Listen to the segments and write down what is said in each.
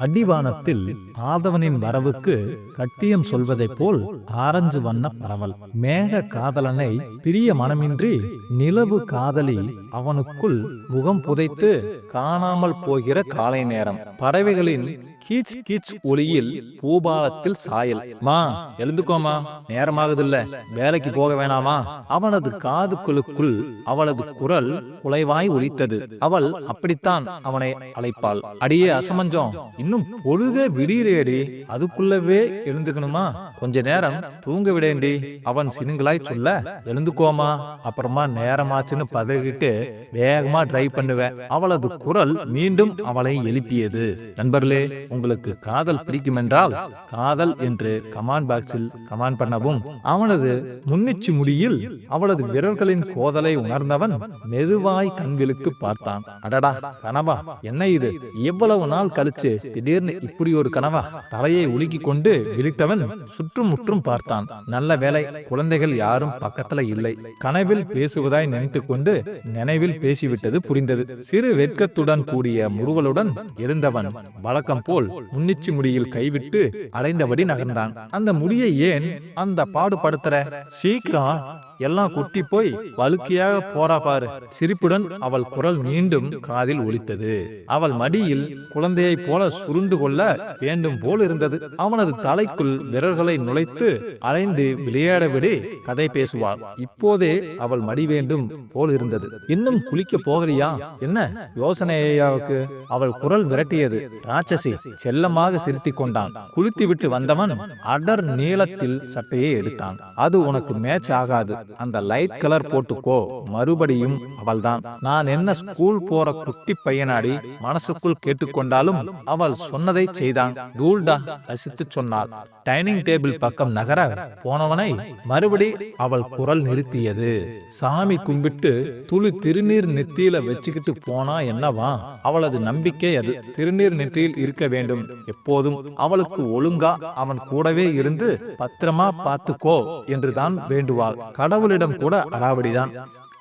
அடிவானத்தில் ஆதவனின் வரவுக்கு கட்டியம் சொல்வதைப் போல் ஆரஞ்சு வண்ண பரவல். மேக காதலனை பிரிய மனமின்றி நிலவு காதலி அவனுக்குள் முகம் புதைத்து காணாமல் போகிற காலை நேரம். பறவைகளின் கீச் கீச் ஒளியில் பூபாலத்தில் சாயல். மா எழுந்துக்கோமா. நேரமாகுதில்ல. வேலைக்கு போக வேணாமா? அவனது காதுகளுக்குள் அவளது குரல் குலைவாய் ஒலித்தது. அவள் அப்படித்தான் அவனை அழைப்பாள். அடியே அசமஞ்சம். இன்னும் பொழுதே விடியிறேடி. அதுக்குள்ளவே எழுந்துக்கணுமா? கொஞ்ச நேரம் தூங்க விடேண்டி. அவன் சினுங்களாய் சொல்ல எழுந்துக்கோமா. அப்புறமா நேரமாச்சுன்னு பதறிட்டு வேகமா டிரைவ் பண்ணுவேன் அவளது குரல் மீண்டும் அவளை எழுப்பியது. நண்பர்களே உங்களுக்கு காதல் பிடிக்குமென்றால் காதல் என்று கமாண்ட் பாக்ஸில் கமாண்ட் பண்ணவும் அவனது முன்னிச்சு முடியில் அவளது விரல்களின் கோதலை உணர்ந்தவன் மெதுவாய் கண்விழுக்கு பார்த்தான். அடடா கனவா என்ன இது? எவ்வளவு நாள் கழிச்சு திடீர்னு இப்படி ஒரு கனவா? தலையை உலுக்கிக் கொண்டு விழித்தவன் சுற்றும் முற்றும் பார்த்தான். நல்ல வேலை குழந்தைகள் யாரும் பக்கத்துல இல்லை. கனவில் பேசுவதாய் நினைத்து கொண்டு நினைவில் பேசிவிட்டது புரிந்தது. சிறு வெட்கத்துடன் கூடிய முருகலுடன் இருந்தவன் வழக்கம் போல் முன்னிச்சு முடியில் கைவிட்டு அடைந்தபடி நகர்ந்தான். அந்த முடியை ஏன் அந்த பாடுபடுத்துற? சீக்கிரம் எல்லாம் குட்டி போய் வழுக்கியாக போறா பாரு. சிரிப்புடன் அவள் குரல் மீண்டும் காதில் ஒலித்தது. அவள் மடியில் குழந்தையைப் போல சுருண்டு கொள்ள வேண்டும் போல் இருந்தது. அவனது தலைக்குள் விரல்களை நுழைத்து அலைந்து விளையாட விடு கதை பேசுவாள். இப்போதே அவள் மடி வேண்டும் போல் இருந்தது. இன்னும் குளிக்க போகலையா என்ன? யோசனை ஐயாவுக்கு அவள் குரல் விரட்டியது. ராட்சசி செல்லமாக சிரித்துக் கொண்டான் குளித்து விட்டு வந்தவன் அடர் நீளத்தில் சட்டையை எடுத்தான். அது உனக்கு மேட்ச் ஆகாது. அந்த லைட் கலர் போட்டுக்கோ. மறுபடியும் அவள்தான். நான் என்ன ஸ்கூல் போற குட்டி பையனாடி மனசுக்குள் கேட்டுக்கொண்டாலும் அவள் சொன்னதை செய்தான். டூல்டா ரசித்து சொன்னாள். டைனிங் டேபிள் பக்கம் நகர போனவனை மறுபடி அவள் குரல் நிறுத்தியது. சாமி கும்பிட்டு துளி திருநீர் நெத்தியில வச்சுக்கிட்டு போனா என்னவா? அவளது நம்பிக்கை அது. திருநீர் நெற்றியில் இருக்க வேண்டும். எப்போதும் அவளுக்கு ஒழுங்கா அவன் கூடவே இருந்து பத்திரமா பார்த்துக்கோ என்றுதான் வேண்டுவாள். கடவுளிடம் கூட அடாவடிதான்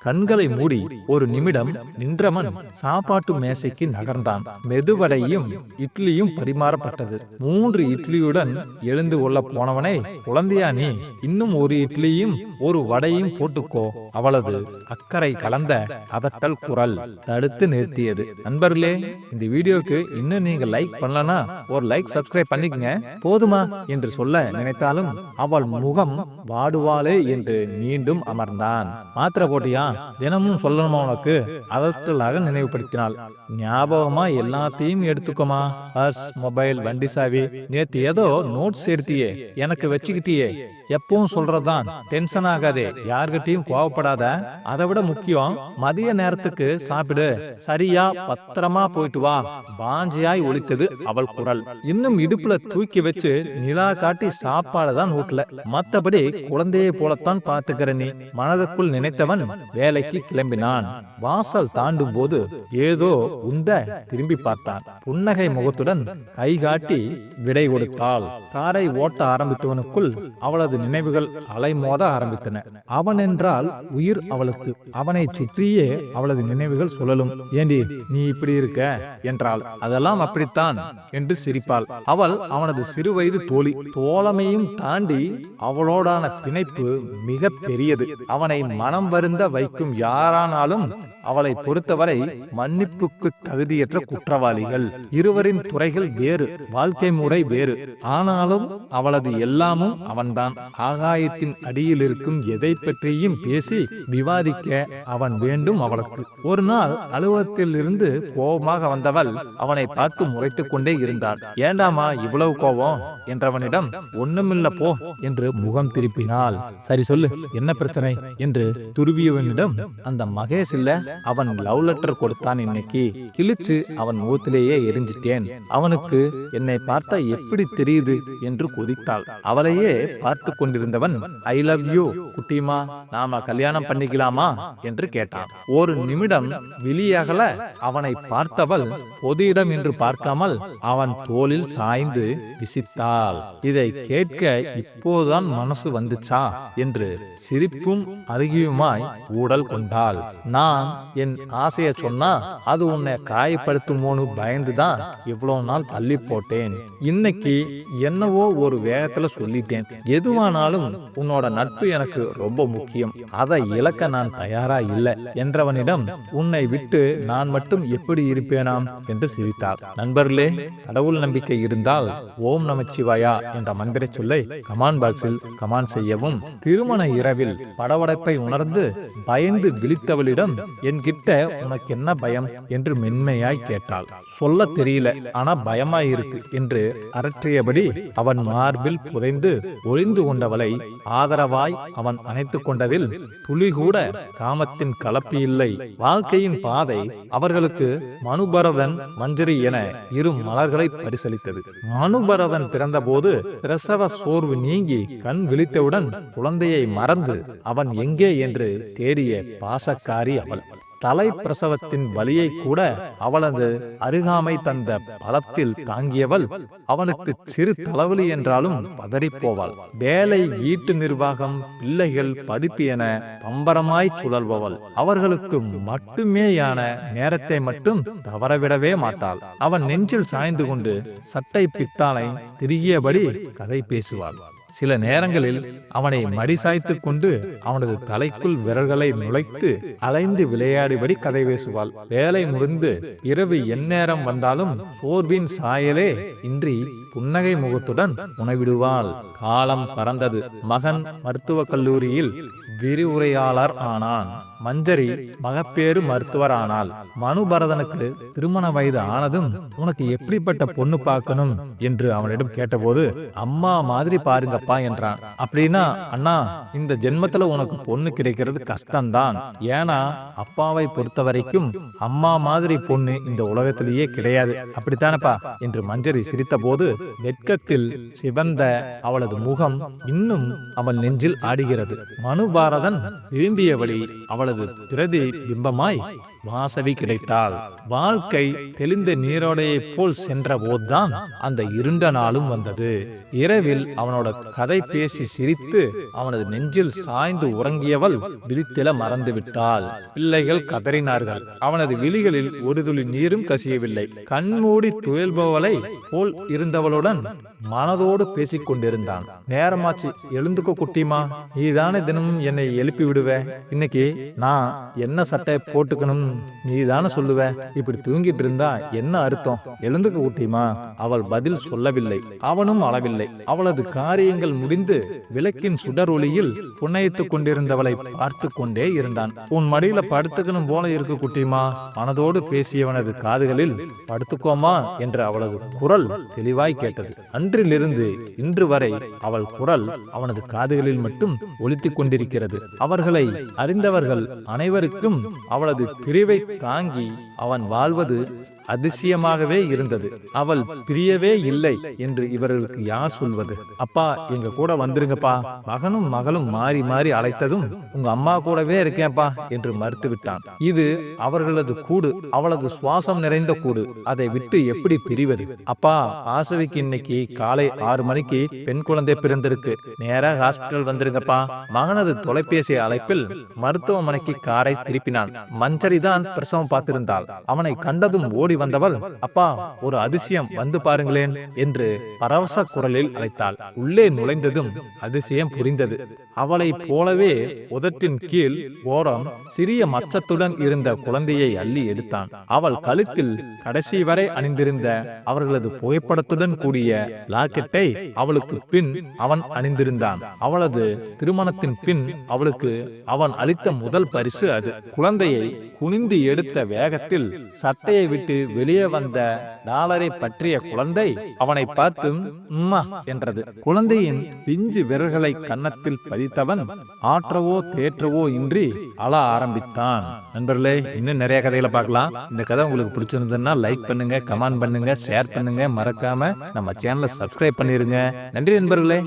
கண்களை மூடி ஒரு நிமிடம் நின்றவன் சாப்பாட்டு மேசைக்கு நகர்ந்தான். மெதுவடையும் இட்லியும் பரிமாறப்பட்டது. மூன்று இட்லியுடன் எழுந்து கொள்ள போனவனை குழந்தையா நீ இன்னும் ஒரு இட்லியும் ஒரு வடையும் போட்டுக்கோ அவளது அக்கறை கலந்த அதட்டல் குரல் தடுத்து நிறுத்தியது. நண்பர்களே இந்த வீடியோக்கு இன்னும் நீங்க லைக் பண்ணலனா ஒரு லைக் சப்ஸ்கிரைப் பண்ணிக்கங்க. போதுமா? என்று சொல்ல நினைத்தாலும் அவள் முகம் வாடுவாளே என்று மீண்டும் அமர்ந்தான். மாத்திரை போட்டியா தினமும் சொல்லணுமா உனக்கு? அதற்களாக நினைவுபடுத்தினாள். ஞாபகமா எல்லாத்தையும் எடுத்துக்கோமா? பர்ஸ் மொபைல் வண்டி சாவி. நேத்து ஏதோ நோட்ஸ் எடுத்தியே. எனக்கு வச்சுக்கிட்டியே. எப்பவும் சொல்றதான் டென்ஷன் ஆகாதே. யார்கிட்டயும் கோவப்படாத. அதை விட முக்கியம் மதிய நேரத்துக்கு சாப்பிடு. சரியா பத்திரமா போயிட்டு வா. பாஞ்சியாய் ஒழித்தது அவள் குரல். இன்னும் இடுப்புல தூக்கி வச்சு நிலா காட்டி சாப்பாடு தான் ஊட்டல. மத்தபடி குழந்தையை போலத்தான் பார்த்துக்கிற நீ மனதுக்குள் நினைத்தவன் வேலைக்கு கிளம்பினான். வாசல் தாண்டும் போது ஏதோ உந்த திரும்பி பார்த்தான். புன்னகை முகத்துடன் கை காட்டி விடை கொடுத்தாள். காரை ஓட்ட ஆரம்பித்தவனுக்குள் அவளது நினைவுகள் அலைமோத ஆரம்பித்தன. அவன் என்றால் உயிர் அவளுக்கு. அவனை சுற்றியே அவளது நினைவுகள் சுழலும். ஏண்டி நீ இப்படி இருக்க? என்றாள். அதெல்லாம் அப்படித்தான் என்று சிரிப்பாள். அவள் அவனது சிறுவயது தோழி. தோழமையும் தாண்டி அவளோடான பிணைப்பு மிக பெரியது அவனை மனம் வருந்த வைக்கும் யாரானாலும் அவளை பொறுத்தவரை மன்னிப்புக்கு தகுதியற்ற குற்றவாளிகள். இருவரின் துறைகள் வேறு வாழ்க்கை முறை வேறு. ஆனாலும் அவளது எல்லாமும் அவன்தான். ஆகாயத்தின் அடியில் இருக்கும் எதை பற்றியும் பேசி விவாதிக்க அவன் வேண்டும் அவளுக்கு. ஒரு நாள் அலுவலகத்தில் இருந்து கோபமாக வந்தவள் அவனை பார்த்து முறைத்துக் கொண்டே இருந்தாள் ஏண்டாமா இவ்வளவு கோபம்? என்றவனிடம் ஒண்ணுமில்ல போ என்று முகம் திருப்பினாள் சரி சொல்லு என்ன பிரச்சனை? என்று துருவியவனிடம் அந்த மகேஷ் இல்ல அவன் லவ் லெட்டர் கொடுத்தான் இன்னைக்கு. கிழிச்சு அவன் முகத்திலேயே எரிஞ்சிட்டேன். அவனுக்கு என்னை பார்த்தா எப்படி தெரியுது? என்று கொதித்தாள். அவளையே பார்த்து கொண்டிருந்தவன் ஐ லவ் யூ குட்டிமா நாம கல்யாணம் பண்ணிக்கலாமா? என்று கேட்டான். ஒரு நிமிடம் வெளியகல அவனை பார்த்தவள் பொது இடம் என்று பார்க்காமல் அவன் தோளில் சாய்ந்து விசித்தாள். இதை கேட்க இப்போதுதான் மனசு வந்துச்சா என்று சிரிப்பும் அருகியுமாய் ஊடல் கொண்டாள். நான் என் ஆசைய சொன்னா அது உன்னை காயப்படுத்துமோன்னு பயந்துதான் இவ்வளவு நாள் தள்ளி போட்டேன். இன்னைக்கு என்னவோ ஒரு வேகத்துல சொல்லிட்டேன். எதுவானாலும் உன்னோட நட்பு எனக்கு ரொம்ப முக்கியம். அதை இழக்க நான் தயாரா இல்லை. என்றவனிடம் உன்னை விட்டு நான் மட்டும் எப்படி இருப்பேனாம்? என்று சிரித்தார் நண்பர்களே கடவுள் நம்பிக்கை இருந்தால் ஓம் நமச்சிவாயா என்ற மந்திர சொல்லை கமான் பாக்ஸில் கமான் செய்யவும் திருமண இரவில் படவடைப்பை உணர்ந்து பயந்து விழித்தவளிடம் என்கிட்ட உனக்கு என்ன பயம்? என்று மென்மையாய் கேட்டாள். சொல்ல தெரியல ஆனா பயமாய் இருக்கு என்று அரற்றியபடி அவன் மார்பில் புதைந்து ஒளிந்து கொண்டவளை ஆதரவாய் அவன் அணைத்துக் கொண்டதில் துளி கூட காமத்தின் கலப்பு இல்லை. வாழ்க்கையின் பாதை அவர்களுக்கு மனுபரதன் மஞ்சரி என இரு மலர்களை பரிசளித்தது. மனுபரதன் பிறந்தபோது பிரசவ சோர்வு நீங்கி கண் விழித்தவுடன் குழந்தையை மறந்து அவன் எங்கே என்று தேடிய பாசக்காரி அவள். தலை பிரசவத்தின் வலியை கூட அவளது அருகாமை தந்த பலத்தில் தாங்கியவள் அவனுக்கு சிறு தலைவலி என்றாலும் பதறிப்போவாள். வேலை வீட்டு நிர்வாகம் பிள்ளைகள் படிப்பு என பம்பரமாய் சுழல்பவள். அவர்களுக்கு மட்டுமேயான நேரத்தை மட்டும் தவறவிடவே மாட்டாள். அவன் நெஞ்சில் சாய்ந்து கொண்டு சட்டை பித்தாளை திரிகியபடி கதை பேசுவாள். சில நேரங்களில் அவனை மடி சாய்த்துக் கொண்டு அவனது தலைக்குள் விரல்களை நுழைத்து அலைந்து விளையாடிபடி கதை பேசுவாள். வேலை முடிந்து இரவு எந்நேரம் வந்தாலும் சோர்வின் சாயலே இன்றி புன்னகை முகத்துடன் உணவிடுவாள். காலம் பறந்தது. மகன் மருத்துவக் கல்லூரியில் விரிவுரையாளர் ஆனான். மஞ்சரி மகப்பேறு மருத்துவர் ஆனாள் மனுபரதனுக்கு திருமண வயது ஆனதும் உனக்கு எப்படிப்பட்ட பொண்ணு பார்க்கணும்? என்று அவனிடம் கேட்டபோது அம்மா மாதிரி பாருங்கப்பா என்றான். அப்படின்னா அண்ணா இந்த ஜென்மத்துல உனக்கு பொண்ணு கிடைக்கிறது கஷ்டம்தான். ஏன்னா அப்பாவை பொறுத்த வரைக்கும் அம்மா மாதிரி பொண்ணு இந்த உலகத்திலேயே கிடையாது. அப்படித்தானப்பா? என்று மஞ்சரி சிரித்தபோது வெட்கத்தில் சிவந்த அவளது முகம் இன்னும் அவள் நெஞ்சில் ஆடுகிறது. மனுபாரதன் விரும்பியபடி அவளது பிரதி பிம்பமாய் வாசவி கிடைத்தாள் வாழ்க்கை தெளிந்த நீரோடையைப் போல் சென்ற போதுதான் அந்த இருண்ட நாளும் வந்தது. இரவில் அவனோட கதை பேசி சிரித்து அவனது நெஞ்சில் சாய்ந்து உறங்கியவள் விழித்தில மறந்து விட்டாள் பிள்ளைகள் கதறினார்கள். அவனது விழிகளில் ஒரு துளி நீரும் கசியவில்லை. கண்மூடி துயல்பவளை போல் இருந்தவளுடன் மனதோடு பேசிக் கொண்டிருந்தான். நேரமாச்சு எழுந்துக்கோ குட்டிமா. நீதானே தினமும் என்னை எழுப்பி விடுவ. இன்னைக்கு நான் என்ன சட்டை போட்டுக்கணும்? நீ தானே சொல்லுவ. இப்படி தூங்கிட்டு இருந்தா என்ன அர்த்தம்? எழுந்துக்க கூட்டியுமா? அவள் பதில் சொல்லவில்லை. அவனும் அளவில்லை அவளது காரியங்கள் முடிந்து விளக்கின் சுடர் ஒளியில் புன்னயித்துக் கொண்டிருந்தவளை பார்த்து கொண்டே இருந்தான். உன் மடியில படுத்துக்கணும் போல இருக்கு குட்டிமா. மனதோடு பேசியவனது காதுகளில் படுத்துக்கோமா? என்ற அவளது குரல் தெளிவாய் கேட்டது. அன்றிலிருந்து இன்று வரை அவள் குரல் அவனது காதுகளில் மட்டும் ஒலித்துக் கொண்டிருக்கிறது. அவர்களை அறிந்தவர்கள் அனைவருக்கும் அவளது பிரி பிரிவை தாங்கி அவன் வாழ்வது அதிசயமாகவே இருந்தது. அவள் பிரியவே இல்லை என்று இவர்களுக்கு யார் சொல்வது? அப்பா எங்க கூட வந்துருங்கப்பா. மகனும் மகளும் மாறி மாறி அழைத்ததும் உங்க அம்மா கூடவே இருக்கேன்ப்பா என்று மறுத்து விட்டான் இது அவர்களது கூடு அவளது சுவாசம் நிறைந்த கூடு. அதை விட்டு எப்படி பிரிவது? அப்பா ஆசவிக்கு இன்னைக்கு காலை ஆறு மணிக்கு பெண் குழந்தை பிறந்திருக்கு. நேரா ஹாஸ்பிட்டல் வந்துருங்கப்பா. மகனது தொலைபேசி அழைப்பில் மருத்துவமனைக்கு காரை திருப்பினான். மஞ்சரி தான் பிரசவம் பார்த்திருந்தாள். அவனை கண்டதும் ஓடி வந்தவள் அப்பா ஒரு அதிசயம் வந்து பாருங்களேன் என்று பரவச குரலில் அழைத்தாள். உள்ளே நுழைந்ததும் அதிசயம் புரிந்தது. அவளைப் போலவே உதட்டின் கீழ் ஓரம் சிறிய மச்சத்துடன் இருந்த குழந்தையை அள்ளி எடுத்தான். அவள் கழுத்தில் கடைசி வரை அணிந்திருந்த அவர்களது புகைப்படத்துடன் கூடிய லாக்கெட்டை அவளுக்கு பின் அவன் அணிந்திருந்தான். அவளது திருமணத்தின் பின் அவளுக்கு அவன் அளித்த முதல் பரிசு அது. குழந்தையை குனிந்து எடுத்த வேகத்தில் சட்டையை விட்டு வெளியே வந்த டாலரை பற்றிய குழந்தை அவனை பார்த்து உம்மா என்றது. குழந்தையின் பிஞ்சு விரல்களை கன்னத்தில் பதித்தவன் ஆற்றவோ தேற்றவோ இன்றி அழ ஆரம்பித்தான். நண்பர்களே இன்னும் நிறைய கதைகளை பார்க்கலாம். இந்த கதை உங்களுக்கு பிடிச்சிருந்ததுன்னா லைக் பண்ணுங்க கமெண்ட் பண்ணுங்க ஷேர் பண்ணுங்க. மறக்காம நம்ம சேனலை சப்ஸ்கிரைப் பண்ணிருங்க. நன்றி நண்பர்களே.